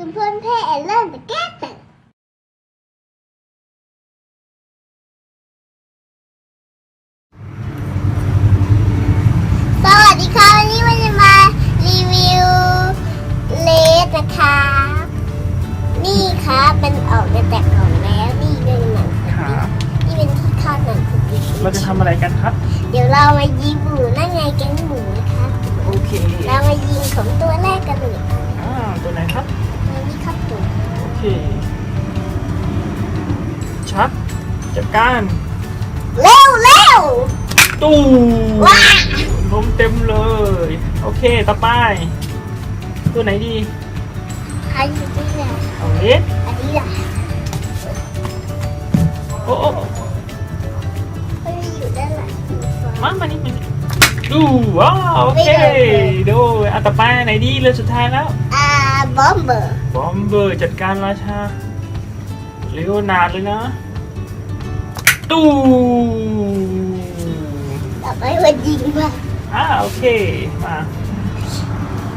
คุณเพื่อนเพ่เริ่มจะแก้แต่สวัสดีค่ะวันนี้วันจะมารีวิวเลสนะคะนี่ค่ะเป็นออกมาจากกล่องแล้วนี่เป็นหนังสคติ๊กรับนี่เป็นที่คาดหนังสติ๊กเราจะทำอะไรกันครับ เดี๋ยวเรามายิงหมูนั่นไงแก๊งหมูนะคะโอเคเรามายิงของตัวแรกกันเลยค่ะอ่าตัวไหนครับ เค ชัดจัดการเร็วเร็วตู้ว้าลมเต็มเลย โอเค ต่อไป ตัวไหนดีอันนี้แหละเอาเล็กอันนี้แหละโอ้โอ้มันมีอยู่ด้านหลังสีฟ้ามามานี่มานี่ดูว้าวโอเค ดูอันต่อไปไหนดีเรือสุดท้ายแล้วอ่า บอมเบอร์บอมเบอร์จัดการราชาเร็วนานเลยนะ ตู้ต่อไปวันยิงว่ะอ่าโอเค มา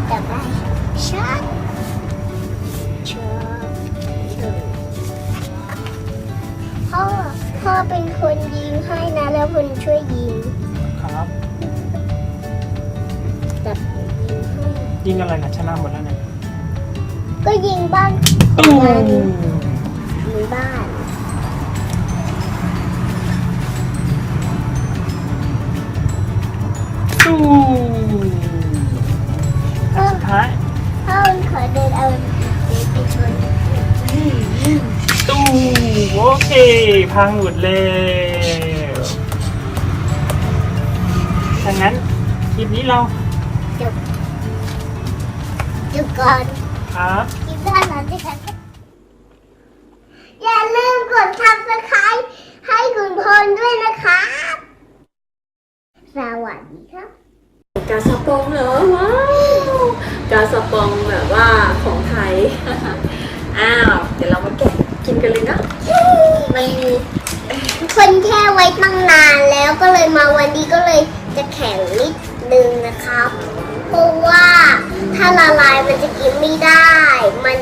ต่อไปช็อตช็อตช็อตพ่อพ่อเป็นคนยิงให้นะ แล้วคนช่วยยิงครับแบบยิงให้ยิงอะไรนะชนะหมดแล้วเนี่ย ก็ยิงบ้านตู้มันยิงบ้านตู้อันสุดท้ายพ่อขอเดินเอาไปชนตู้โอเค พังหมดแล้วดังนั้นคลิปนี้เราจบจบก่อน ครับ กินได้แล้วสิคะอย่าลืมกดทับสไครต์ให้คุณพลด้วยนะครับ สวัสดีครับ กาสปองเหรอว้าวกาสปองแบบว่าของไทย อ้าว เดี๋ยวเรามาแกะกินกันเลยเนาะมันมีคนแช่ไว้ตั้งนานแล้วก็เลยมาวันนี้ก็เลยจะแข็งนิดนึงนะครับ จะกินไม่ได้ มัน